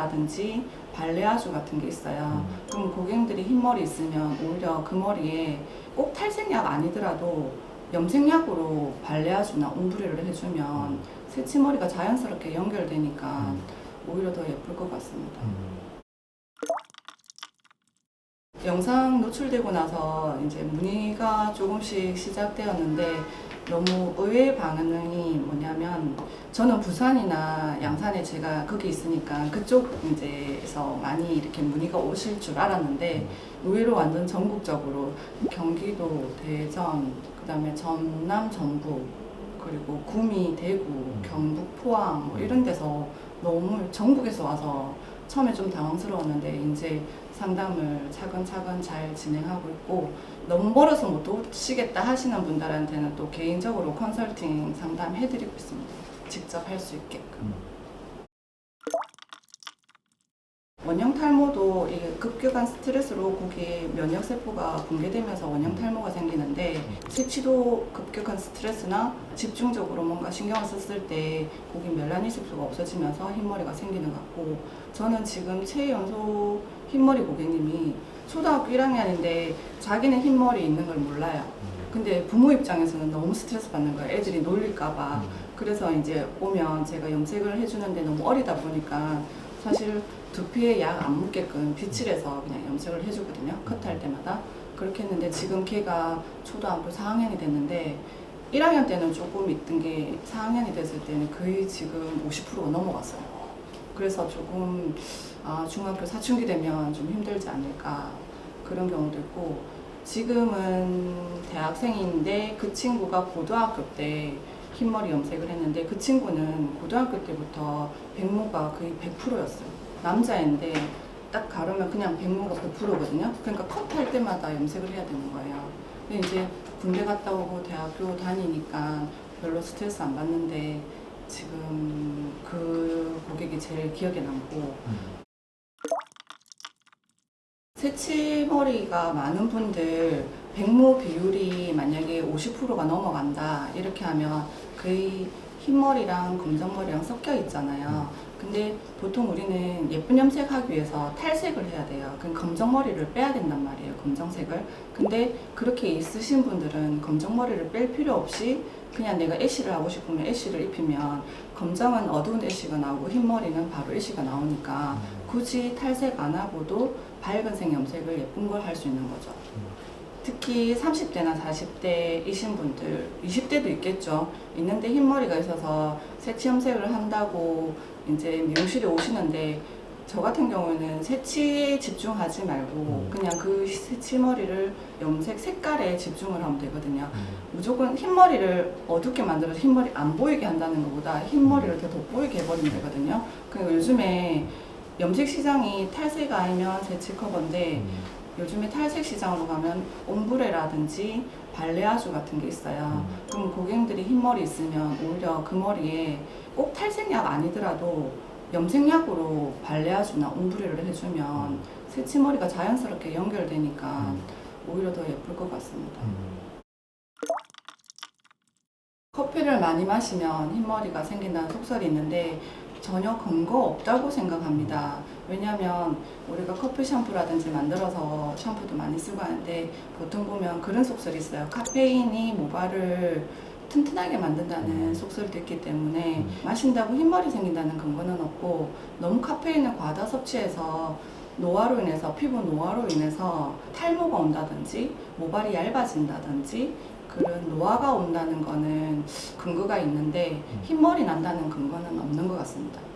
옴브레라든지 발레아주 같은 게 있어요. 그럼 고객들이 흰머리 있으면 오히려 그 머리에 꼭 탈색약 아니더라도 염색약으로 발레아주나 옴브레를 해주면 새치머리가 자연스럽게 연결되니까 오히려 더 예쁠 것 같습니다. 영상 노출되고 나서 이제 문의가 조금씩 시작되었는데 너무 의외의 반응이 뭐냐면 저는 부산이나 양산에 제가 거기 있으니까 그쪽 이제에서 많이 이렇게 문의가 오실 줄 알았는데 의외로 완전 전국적으로 경기도, 대전, 그 다음에 전남, 전북 그리고 구미, 대구, 경북, 포항 뭐 이런 데서 너무 전국에서 와서 처음에 좀 당황스러웠는데 이제 상담을 차근차근 잘 진행하고 있고 너무 멀어서 못 오시겠다 하시는 분들한테는 또 개인적으로 컨설팅 상담 해드리고 있습니다. 직접 할 수 있게끔. 원형 탈모도 급격한 스트레스로 고기 면역 세포가 붕괴되면서 원형 탈모가 생기는데 세치도 급격한 스트레스나 집중적으로 뭔가 신경을 썼을 때 고기 멜라닌 색소가 없어지면서 흰머리가 생기는 것 같고 저는 지금 최연소 흰머리 고객님이 초등학교 1학년인데 자기는 흰머리 있는 걸 몰라요. 근데 부모 입장에서는 너무 스트레스 받는 거예요. 애들이 놀릴까봐. 그래서 이제 오면 제가 염색을 해주는데 너무 어리다 보니까 사실 두피에 약 안 묻게끔 빗칠해서 그냥 염색을 해주거든요. 컷할 때마다. 그렇게 했는데 지금 걔가 초등학교 4학년이 됐는데 1학년 때는 조금 있던 게 4학년이 됐을 때는 거의 지금 50%가 넘어갔어요. 그래서 조금 아, 중학교 사춘기 되면 좀 힘들지 않을까 그런 경우도 있고 지금은 대학생인데 그 친구가 고등학교 때 흰머리 염색을 했는데 그 친구는 고등학교 때부터 백모가 거의 100%였어요. 남자인데 딱 가르면 그냥 백모가 100%거든요. 그러니까 컷 할 때마다 염색을 해야 되는 거예요. 근데 이제 군대 갔다 오고 대학교 다니니까 별로 스트레스 안 받는데 지금 그 고객이 제일 기억에 남고 새치머리가 많은 분들 백모 비율이 만약에 50%가 넘어간다 이렇게 하면 거의 흰머리랑 검정머리랑 섞여 있잖아요. 근데 보통 우리는 예쁜 염색하기 위해서 탈색을 해야 돼요. 그럼 검정머리를 빼야 된단 말이에요. 검정색을. 근데 그렇게 있으신 분들은 검정머리를 뺄 필요 없이 그냥 내가 애쉬를 하고 싶으면 애쉬를 입히면 검정은 어두운 애쉬가 나오고 흰머리는 바로 애쉬가 나오니까 굳이 탈색 안 하고도 밝은 색 염색을 예쁜 걸 할 수 있는 거죠. 특히 30대나 40대이신 분들, 20대도 있겠죠. 있는데 흰머리가 있어서 새치 염색을 한다고 이제 미용실에 오시는데 저 같은 경우에는 새치에 집중하지 말고 그냥 그 새치머리를 염색 색깔에 집중을 하면 되거든요. 무조건 흰머리를 어둡게 만들어서 흰머리 안 보이게 한다는 것보다 흰머리를 더 돋보이게 해버리면 되거든요. 그리고 요즘에 염색 시장이 탈색 아니면 새치 커버인데 요즘에 탈색 시장으로 가면 옴브레라든지 발레아주 같은 게 있어요. 그럼 고객들이 흰머리 있으면 오히려 그 머리에 꼭 탈색약 아니더라도 염색약으로 발레아주나 옴브레를 해주면 새치머리가 자연스럽게 연결되니까 오히려 더 예쁠 것 같습니다. 커피를 많이 마시면 흰머리가 생긴다는 속설이 있는데 전혀 근거 없다고 생각합니다. 왜냐하면 우리가 커피 샴푸라든지 만들어서 샴푸도 많이 쓰고 하는데 보통 보면 그런 속설이 있어요. 카페인이 모발을 튼튼하게 만든다는 속설도 있기 때문에 마신다고 흰머리 생긴다는 근거는 없고 너무 카페인을 과다 섭취해서 노화로 인해서 피부 노화로 인해서 탈모가 온다든지 모발이 얇아진다든지 그런 노화가 온다는 거는 근거가 있는데 흰머리 난다는 근거는 없는 것 같습니다.